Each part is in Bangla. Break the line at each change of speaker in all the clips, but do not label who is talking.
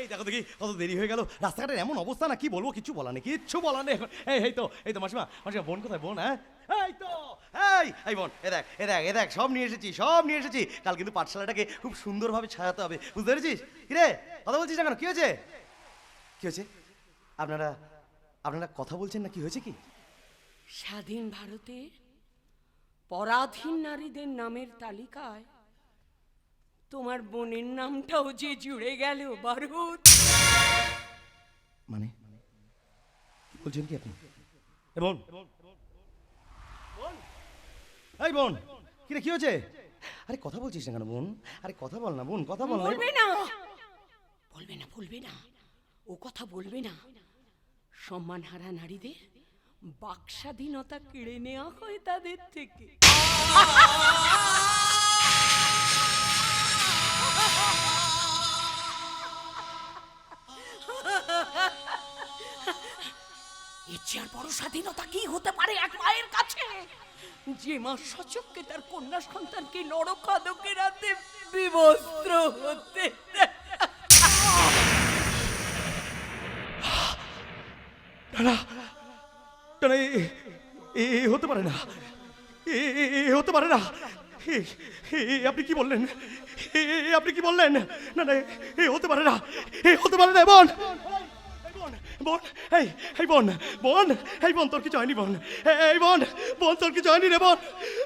এই দেখো দেখি, কত দেরি হয়ে গেল। রাস্তাঘাটের এমন অবস্থা না, কি বলব, কিছু বলা নেই, কিচ্ছু বলা নেই। এখন এই এই তো এই তো মাসিমা মাসিমা, বোন কোথায়, বোন হ্যাঁ? এই তো, এই এই বোন, এ দেখ এ দেখ এ দেখ, সব নিয়ে এসেছি, সব নিয়ে এসেছি। কাল কিন্তু পাঠশালাটাকে খুব সুন্দরভাবে সাজাতে হবে, বুঝতে পেরেছিস? কিরে কথা বলছিস না কেন? কি হয়েছে? কি হয়েছে? আপনারা আপনারা কথা বলছেন না, কি হয়েছে কি?
স্বাধীন ভারতে পরাধীন নারীদের নামের তালিকায় তোমার বোনের নামটাও যে জুড়ে গেল বারুদ।
মানে? বলছেন কি আপনি? এ বোন। এই বোন কিরে কি হয়েছে? আরে কথা বলছিস না কেন বোন? আরে কথা বল না বোন কথা বল। না
বলবে না। বলবে না বলবে না। ও কথা বলবে না। সম্মান হারা নারীদের বাক স্বাধীনতা কেড়ে নেওয়া হয় তাদের থেকে। আর বড় স্বাধীনতা কি হতে পারে এক মায়ের কাছে? যে মা সচককে তার কন্যা সন্তানকে নরকাদকের হাতে বিবস্ত্র হতে
এ- হতে পারে না। এ হতে পারে না। আপনি কি বললেন? আপনি কি বললেন? না না এ হতে পারে না। এ হতে পারে না বোন। বোন, এই এই বোন বোন এই বোন তোর কিছু হয়নি বোন। এই বোন বোন তোর কিছু হয়নি রে বোন।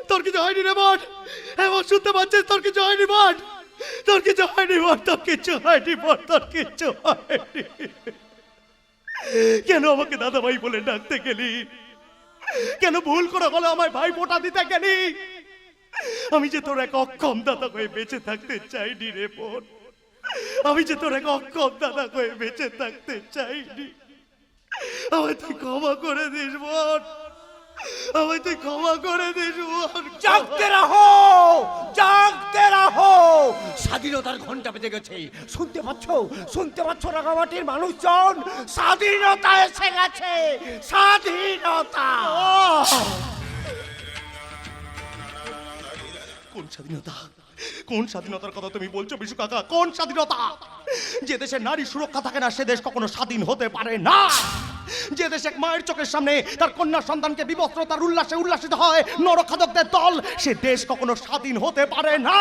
তোর কিছু হয়নি রে বোন। এই বোন শুনতে পাচ্ছিস তোর কিছু হয়নি বোন। তোর কিছু হয়নি বোন তোর কিছু হয়নি বোন তোর কিছু হয়নি। কেন আমাকে দাদা ভাই বলে ডাকতে গেলি? কেন ভুল করে বলে আমায় ভাই ফোটা দিতে গেলি? আমি যে তোর এক অক্ষম দাদা হয়ে বেঁচে থাকতে চাইনি রে বোন। আমি যে তোর এক অক্ষম দাদা হয়ে বেঁচে থাকতে চাইনি। আমায় তুই ক্ষমা করে দিস বোন। আমায় তুই ক্ষমা করে দিস বোন।
জাগতে রাহো! জাগতে রাহো! স্বাধীনতার ঘণ্টা বেজে গেছে। শুনতে পাচ্ছ? শুনতে পাচ্ছ রাঙামাটির মানুষজন? স্বাধীনতা এসে গেছে। স্বাধীনতা!
কোন স্বাধীনতা? কোন স্বাধীনতার কথা তুমি বলছো, বিশু কাকা? কোন স্বাধীনতা? যে দেশে নারী সুরক্ষা থাকে না, সে দেশ কখনো স্বাধীন হতে পারে না। যে দেশে এক মায়ের চোখের সামনে তার কন্যা সন্তানকে বিবস্ত্র তার উল্লাসে উল্লাসিত হয় নরখাদকদের দল, সে দেশ কখনো স্বাধীন হতে পারে না।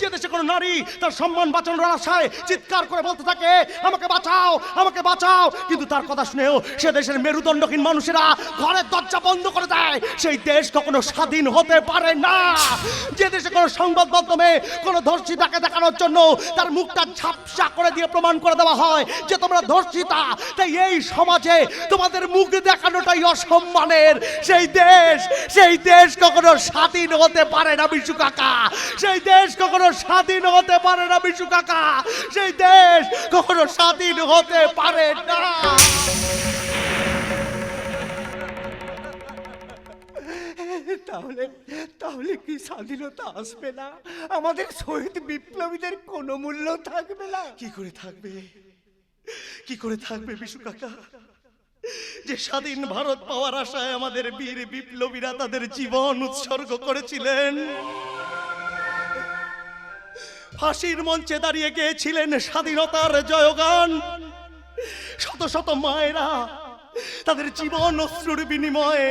যে দেশে কোনো নারী তার সম্মান বাঁচানোর আশায় চিৎকার করে বলতে থাকে, আমাকে বাঁচাও আমাকে বাঁচাও। কিন্তু তার কথা শুনেও সে দেশের মেরুদণ্ডহীন মানুষেরা ঘরের দরজা বন্ধ করে দেয়, সেই দেশ কখনো স্বাধীন হতে পারে না। যে দেশে কোনো সংবাদ মাধ্যমে কোনো ধর্ষিতাকে দেখানোর জন্য তার মুখটা ঝাপসা করে দিয়ে প্রমাণ করে দেওয়া হয়, যে তোমরা ধর্ষিতা, তাই এই সমাজে তোমাদের মুখ দেখানোটাই অসম্মানের। সেই দেশ সেই দেশ কখনো স্বাধীন হতে পারে না বিশু কাকা। সেই দেশ কখনো স্বাধীন হতে পারে না বিশু কাকা। সেই দেশ কখনো স্বাধীন হতে পারে না।
তাহলে তাহলে কি স্বাধীনতা আসবে না? আমাদের শহীদ বিপ্লবীদের কোনো মূল্য থাকবে না?
কি করে থাকবে? কি করে থাকবে বিশু কাকা? যে স্বাধীন ভারত পাওয়ার আশায় আমাদের বীর বিপ্লবীরা তাদের জীবন উৎসর্গ করেছিলেন। ফাঁসির মঞ্চে দাঁড়িয়ে গিয়েছিলেন স্বাধীনতার জয়গান। শত শত মায়েরা তাদের জীবন অশ্রুর বিনিময়ে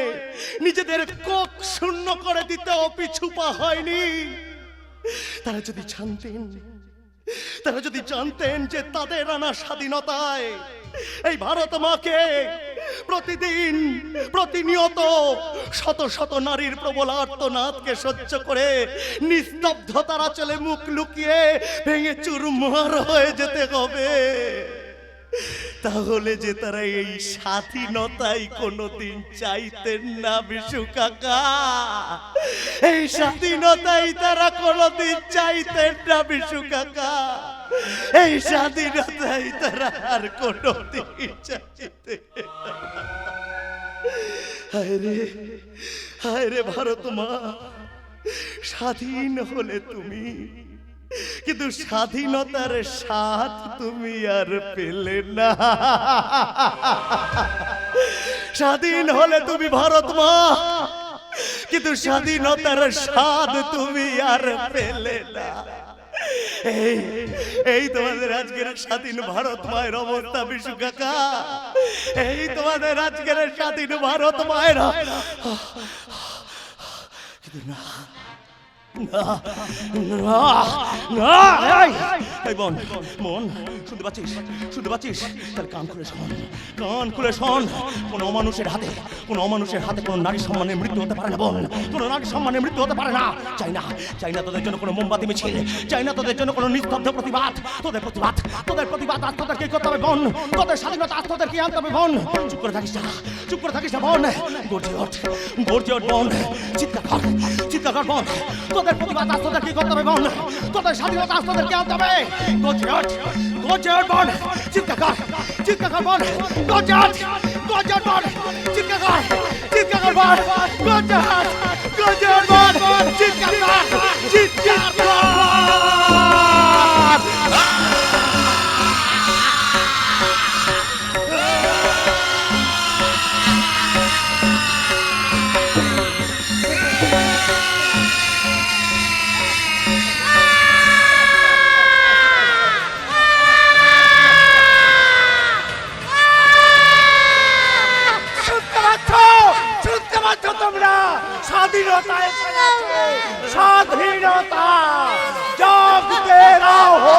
নিজেদের কোক শূন্য করে দিতেও পিছুপা হয়নি। তারা যদি জানতেন, তারা যদি জানতেন যে তাদের আনা স্বাধীনতায় এই ভারত মাকে প্রতিদিন প্রতিনিয়ত শত শত নারীর প্রবল আর্তনাদকে সহ্য করে নিস্তব্ধতার চলে মুখ লুকিয়ে ভেঙে চুরমার হয়ে যেতে হবে। তাহলে যে তারা এই স্বাধীনতাই কোনোদিন চাইতেন না বিশু কাকা। এই স্বাধীনতাই তারা কোনোদিন চাইতেন না বিশু কাকা। এই স্বাধীনতাই তারা আর কোনোদিন চাইতেন না। হায় রে হায় রে ভারত মা, স্বাধীন হলে তুমি, কিন্তু স্বাধীনতার স্বাদ তুমি আর পেলে না স্বাধীন হলে তুমি ভারত মা, কিন্তু স্বাধীনতার স্বাদ তুমি আর পেলে না এই এই তোমাদের আজকের স্বাধীন ভারত মায়ের অবস্থা বিশু কাকা। এই তোমাদের আজকের স্বাধীন ভারত মায়ের কিন্তু না। না না তার কান খুলে শোন হাতে, কোন অমানুষের হাতে কোন নারী সম্মানের মৃত্যু হতে পারে না বোন। কোন নারী সম্মানের মৃত্যু হতে পারে না। চাই না তোদের জন্য কোনো মোমবাতি মিছিল। চাই না তোদের জন্য কোনো নিস্তব্ধ প্রতিবাদ। তোদের প্রতিবাদ তোদের প্রতিবাদ, আজ তোদেরকে করতে হবে বোন? তোদের স্বাধীনতা, আজ তোদেরকে আনতে হবে বোন? চুপ করে থাকিস না, চুপ করে থাকিস না বোন। গর্জে ওঠ গর্জে ওঠ বোন। চিৎকার কর, চিৎকার তোদের প্রতিবাদ, আজ তোদেরকে করতে হবে বোন তোদের স্বাধীনতা, আজ তোদেরকে আনতে হবে? গর্জে ওঠ বোন চিৎকার কর চিৎকার কর বোন গর্জে ওঠ বোন চিৎকার কর চিৎকার কর বোন গর্জে ওঠ বোন
পাচ্ছ তোমরা। স্বাধীনতা স্বাধীনতা। হো রাহো